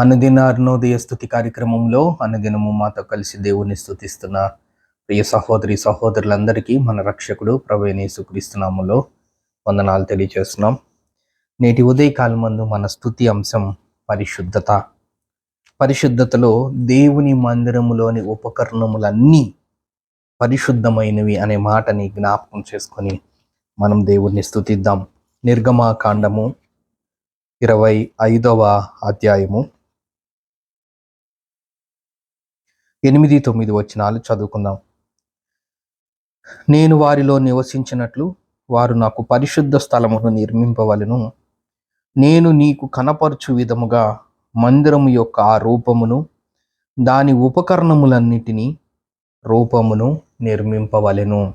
అనుదిన అరుణోదయ స్థుతి కార్యక్రమంలో అనుదినము మాతో కలిసి దేవుణ్ణి స్థుతిస్తున్న ప్రియ సహోదరి సహోదరులందరికీ మన రక్షకుడు ప్రవేణి సుక్రీస్తునాములో వందనాలు తెలియజేస్తున్నాం నేటి ఉదయకాలం మందు మన స్థుతి అంశం పరిశుద్ధత. పరిశుద్ధతలో దేవుని మందిరములోని ఉపకరణములన్నీ పరిశుద్ధమైనవి అనే మాటని జ్ఞాపకం చేసుకొని మనం దేవుణ్ణి స్థుతిద్దాం నిర్గమాకాండము ఇరవై ఐదవ అధ్యాయము. ఎనిమిది తొమ్మిది వచ్చినాలు చదువుకుందాం. నేను వారిలో నివసించినట్లు వారు నాకు పరిశుద్ధ స్థలమును నిర్మింపవలను. నేను నీకు కనపరచు విధముగా మందిరము యొక్క ఆ రూపమును దాని ఉపకరణములన్నిటినీ రూపమును నిర్మింపవలెను.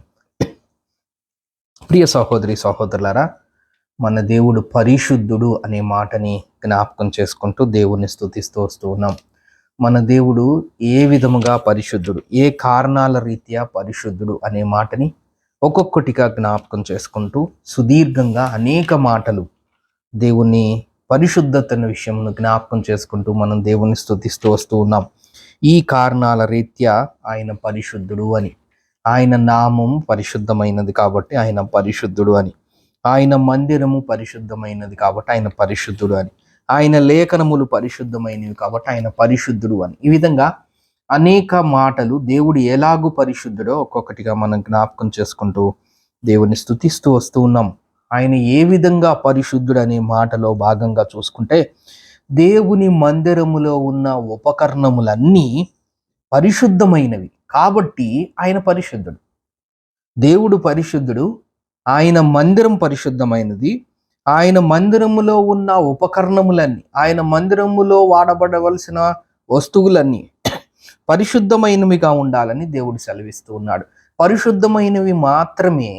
ప్రియ సహోదరి సహోదరులారా మన దేవుడు పరిశుద్ధుడు అనే మాటని జ్ఞాపకం చేసుకుంటూ దేవుణ్ణి స్థుతిస్తూ వస్తూ ఉన్నాం. మన దేవుడు ఏ విధముగా పరిశుద్ధుడు ఏ కారణాల రీత్యా పరిశుద్ధుడు అనే మాటని ఒక్కొక్కటిగా జ్ఞాపకం చేసుకుంటూ సుదీర్ఘంగా అనేక మాటలు దేవుని పరిశుద్ధతన విషయంను జ్ఞాపకం చేసుకుంటూ మనం దేవుని స్తుతిస్తూ వస్తూ ఉన్నాం. ఈ కారణాల రీత్యా ఆయన పరిశుద్ధుడు అని. ఆయన నామం పరిశుద్ధమైనది కాబట్టి ఆయన పరిశుద్ధుడు అని. ఆయన మందిరము పరిశుద్ధమైనది కాబట్టి ఆయన పరిశుద్ధుడు అని. ఆయన లేఖనములు పరిశుద్ధమైనవి కాబట్టి ఆయన పరిశుద్ధుడు అని. ఈ విధంగా అనేక మాటలు దేవుడు ఎలాగూ పరిశుద్ధుడో ఒక్కొక్కటిగా మనం జ్ఞాపకం చేసుకుంటూ దేవుని స్థుతిస్తూ వస్తూ ఉన్నాం. ఆయన ఏ విధంగా పరిశుద్ధుడు అనే మాటలో భాగంగా చూసుకుంటే దేవుని మందిరములో ఉన్న ఉపకరణములన్నీ పరిశుద్ధమైనవి కాబట్టి ఆయన పరిశుద్ధుడు. దేవుడు పరిశుద్ధుడు ఆయన మందిరం పరిశుద్ధమైనది ఆయన మందిరములో ఉన్న ఉపకరణములన్నీ ఆయన మందిరములో వాడబడవలసిన వస్తువులన్నీ పరిశుద్ధమైనవిగా ఉండాలని దేవుడు సెలవిస్తూ ఉన్నాడు. పరిశుద్ధమైనవి మాత్రమే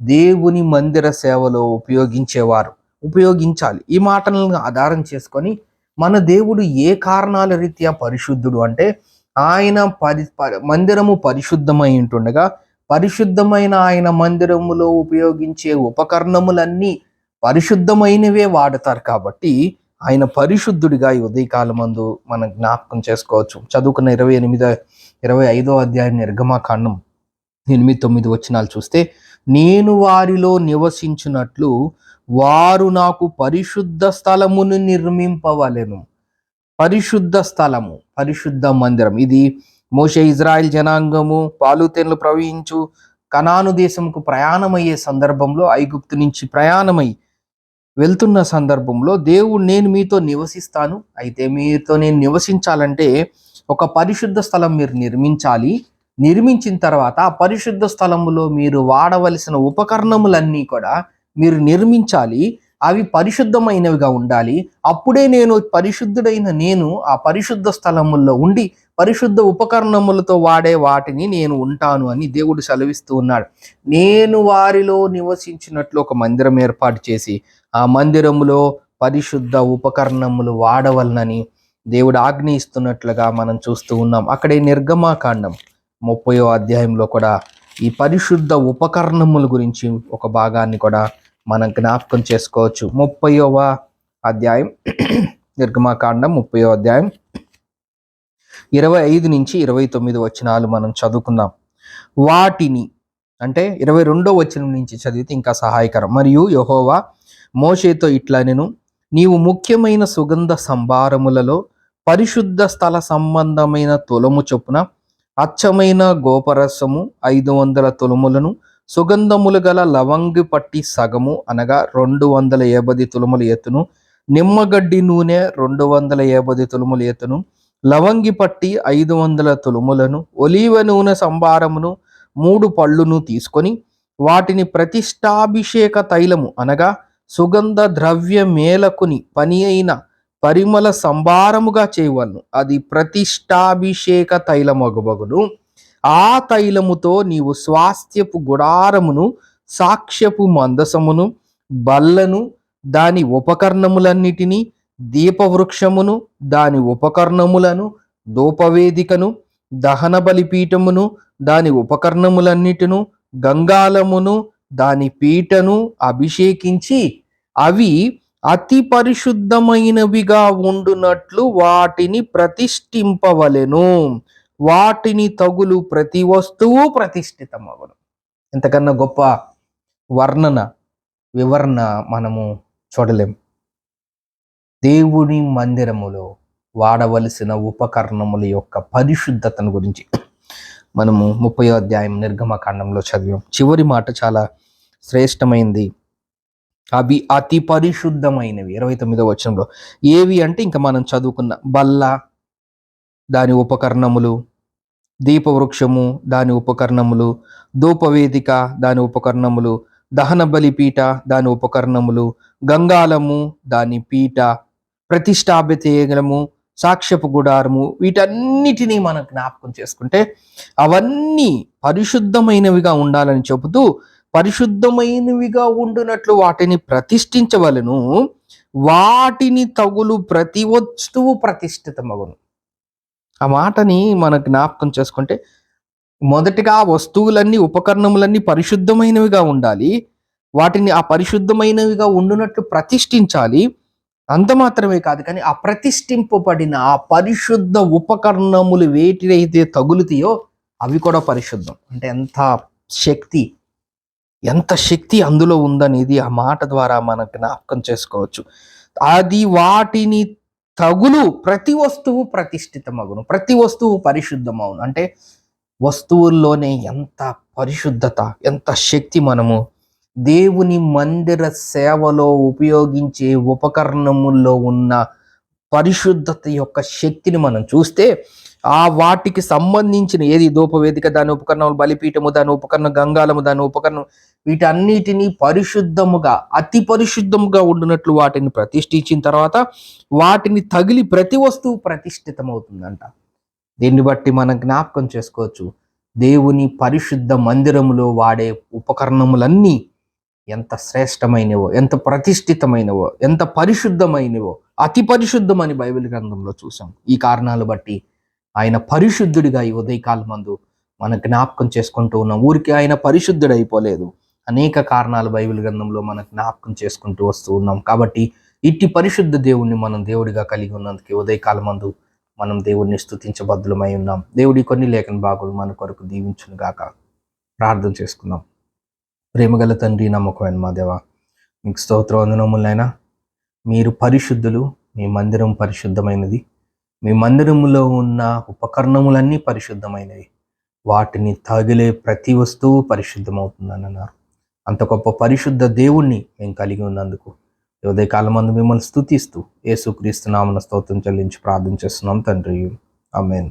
దేవుని మందిర సేవలో ఉపయోగించేవారు ఉపయోగించాలి. ఈ మాటలను ఆధారం చేసుకొని మన దేవుడు ఏ కారణాల రీత్యా పరిశుద్ధుడు అంటే ఆయన పరి మందిరము పరిశుద్ధమై ఉంటుండగా పరిశుద్ధమైన ఆయన మందిరములో ఉపయోగించే ఉపకరణములన్నీ పరిశుద్ధమైనవే వాడతారు కాబట్టి ఆయన పరిశుద్ధుడిగా ఈ ఉదయకాలమందు మనం జ్ఞాపకం చేసుకోవచ్చు. చదువుకున్న ఇరవై ఎనిమిదో ఇరవై ఐదో అధ్యాయం నిర్గమాకాండం ఎనిమిది తొమ్మిది వచ్చినాలు చూస్తే నేను వారిలో నివసించినట్లు వారు నాకు పరిశుద్ధ స్థలమును నిర్మింపవలెను. పరిశుద్ధ స్థలము పరిశుద్ధ మందిరం. ఇది మోషే ఇజ్రాయెల్ జనాంగము పాలుతెన్లు ప్రవహించు కనాను దేశంకు ప్రయాణమయ్యే సందర్భంలో ఐగుప్తు నుంచి ప్రయాణమై వెళ్తున్న సందర్భంలో దేవుడు నేను మీతో నివసిస్తాను. అయితే మీతో నేను నివసించాలంటే ఒక పరిశుద్ధ స్థలం మీరు నిర్మించాలి. నిర్మించిన తర్వాత ఆ పరిశుద్ధ స్థలములో మీరు వాడవలసిన ఉపకరణములన్నీ కూడా మీరు నిర్మించాలి. అవి పరిశుద్ధమైనవిగా ఉండాలి. అప్పుడే నేను పరిశుద్ధుడైన నేను ఆ పరిశుద్ధ స్థలముల్లో ఉండి పరిశుద్ధ ఉపకరణములతో వాడే వాటిని నేను ఉంటాను అని దేవుడు సెలవిస్తూ ఉన్నాడు. నేను వారిలో నివసించినట్లు ఒక మందిరం ఏర్పాటు చేసి ఆ మందిరములో పరిశుద్ధ ఉపకరణములు వాడవలనని దేవుడు ఆజ్ఞ ఇస్తున్నట్లుగా మనం చూస్తూ ఉన్నాం. అక్కడే నిర్గమాకాండం ముప్పయో అధ్యాయంలో కూడా ఈ పరిశుద్ధ ఉపకరణముల గురించి ఒక భాగాన్ని కూడా మనం జ్ఞాపకం చేసుకోవచ్చు. ముప్పయోవ అధ్యాయం నిర్గమాకాండం ముప్పయో అధ్యాయం ఇరవై ఐదు నుంచి ఇరవై తొమ్మిది వచనాలు మనం చదువుకుందాం. వాటిని అంటే ఇరవై రెండో వచనం నుంచి చదివితే ఇంకా సహాయకరం. మరియు యహోవా మోషేతో ఇట్లా నేను నీవు ముఖ్యమైన సుగంధ సంభారములలో పరిశుద్ధ స్థల సంబంధమైన తులము చొప్పున అచ్చమైన గోపరసము ఐదు వందల తులములను సుగంధములు గల లవంగి పట్టి సగము అనగా రెండు వందల యాభై తులముల ఎత్తును నిమ్మగడ్డి నూనె రెండు వందల యాభై తులముల ఎత్తును లవంగి పట్టి ఐదు వందల తులుములను ఒలీవ నూనె సంభారమును మూడు పళ్ళును తీసుకొని వాటిని ప్రతిష్టాభిషేక తైలము అనగా సుగంధ ద్రవ్యమేలకుని పని అయిన పరిమళ సంభారముగా చేయవలను అది ప్రతిష్టాభిషేక తైలమగుబగును ఆ తైలముతో నీవు స్వాస్థ్యపు గుడారమును సాక్ష్యపు మందసమును బల్లను దాని ఉపకరణములన్నిటినీ దీపవృక్షమును దాని ఉపకరణములను ధూపవేదికను దహన బలిపీఠమును దాని ఉపకరణములన్నిటిను గంగాలమును దాని పీటను అభిషేకించి అవి అతి పరిశుద్ధమైనవిగా ఉండునట్లు వాటిని ప్రతిష్ఠింపవలెను. వాటిని తగులు ప్రతి వస్తువు ప్రతిష్ఠితమవను ఇంతకన్నా గొప్ప వర్ణన వివరణ మనము చూడలేం. దేవుని మందిరములో వాడవలసిన ఉపకరణముల యొక్క పరిశుద్ధతను గురించి మనము ముప్పై అధ్యాయం నిర్గమకాండంలో చదివాం. చివరి మాట చాలా శ్రేష్టమైంది. అవి అతి పరిశుద్ధమైనవి. ఇరవై తొమ్మిదో వచనంలో ఏవి అంటే ఇంకా మనం చదువుకున్న బల్ల దాని ఉపకరణములు దీపవృక్షము దాని ఉపకరణములు ధూపవేదిక దాని ఉపకరణములు దహన బలిపీట దాని ఉపకరణములు గంగాలము దాని పీట ప్రతిష్టాభితేయగలము సాక్ష్యపు గుడారము వీటన్నిటినీ మనం జ్ఞాపకం చేసుకుంటే అవన్నీ పరిశుద్ధమైనవిగా ఉండాలని చెబుతూ పరిశుద్ధమైనవిగా ఉండునట్లు వాటిని ప్రతిష్ఠించవలను. వాటిని తగులు ప్రతి వస్తువు ప్రతిష్ఠితమగును. ఆ మాటని మన జ్ఞాపకం చేసుకుంటే మొదటిగా వస్తువులన్నీ ఉపకరణములన్నీ పరిశుద్ధమైనవిగా ఉండాలి. వాటిని ఆ పరిశుద్ధమైనవిగా ఉండునట్లు ప్రతిష్ఠించాలి. అంత మాత్రమే కాదు కానీ ఆ ప్రతిష్ఠింపబడిన ఆ పరిశుద్ధ ఉపకరణములు వేటినైతే తగులుతాయో అవి కూడా పరిశుద్ధం. అంటే ఎంత శక్తి ఎంత శక్తి అందులో ఉందనేది ఆ మాట ద్వారా మనకు జ్ఞాపకం చేసుకోవచ్చు. అది వాటిని తగులు ప్రతి వస్తువు ప్రతిష్ఠితమగును ప్రతి వస్తువు పరిశుద్ధమవును. అంటే వస్తువుల్లోనే ఎంత పరిశుద్ధత ఎంత శక్తి మనము దేవుని మందిర సేవలో ఉపయోగించే ఉపకరణముల్లో ఉన్న పరిశుద్ధత యొక్క శక్తిని మనం చూస్తే ఆ వాటికి సంబంధించిన ఏది? ధూపవేదిక దాని ఉపకరణం బలిపీఠము దాని ఉపకరణం గంగాలము దాని ఉపకరణం వీటన్నిటిని పరిశుద్ధముగా అతి పరిశుద్ధముగా ఉండినట్లు వాటిని ప్రతిష్ఠించిన తర్వాత వాటిని తగిలి ప్రతి వస్తువు ప్రతిష్ఠితమవుతుందంట. దీన్ని బట్టి మనం జ్ఞాపకం చేసుకోవచ్చు. దేవుని పరిశుద్ధ మందిరములో వాడే ఉపకరణములన్నీ ఎంత శ్రేష్టమైనవో ఎంత ప్రతిష్ఠితమైనవో ఎంత పరిశుద్ధమైనవో అతి పరిశుద్ధమని బైబిల్ గ్రంథంలో చూసాం. ఈ కారణాలు బట్టి ఆయన పరిశుద్ధుడిగా ఈ ఉదయకాలం మందు మన జ్ఞాపకం చేసుకుంటూ ఉన్నాం. ఊరికి ఆయన పరిశుద్ధుడు అయిపోలేదు అనేక కారణాలు బైబిల్ గ్రంథంలో మనం జ్ఞాపకం చేసుకుంటూ వస్తూ ఉన్నాం. కాబట్టి ఇట్టి పరిశుద్ధ దేవుణ్ణి మనం దేవుడిగా కలిగి ఉన్నందుకు ఉదయకాలమందు మనం దేవుణ్ణి స్థుతించబద్దులమై ఉన్నాం. దేవుడి కొన్ని లేఖన భాగులు మన కొరకు దీవించును గాక. ప్రార్థన చేసుకుందాం. ప్రేమగల తండ్రి నమ్మకమైన మా దేవ మీకు స్తోత్ర వందనములైనా మీరు పరిశుద్ధులు మీ మందిరం పరిశుద్ధమైనది. మీ మందిరములో ఉన్న ఉపకరణములన్నీ పరిశుద్ధమైనవి. వాటిని తగిలే ప్రతి వస్తువు పరిశుద్ధమవుతుందని అన్నారు అంత గొప్ప పరిశుద్ధ దేవుణ్ణి మేము కలిగి ఉన్నందుకు. ఉదయకాలం మందు మిమ్మల్ని స్థుతిస్తూ యేసుక్రీస్తు నామన స్తోత్రం చెల్లించి ప్రార్థన చేస్తున్నాం తండ్రి. ఆమెన్.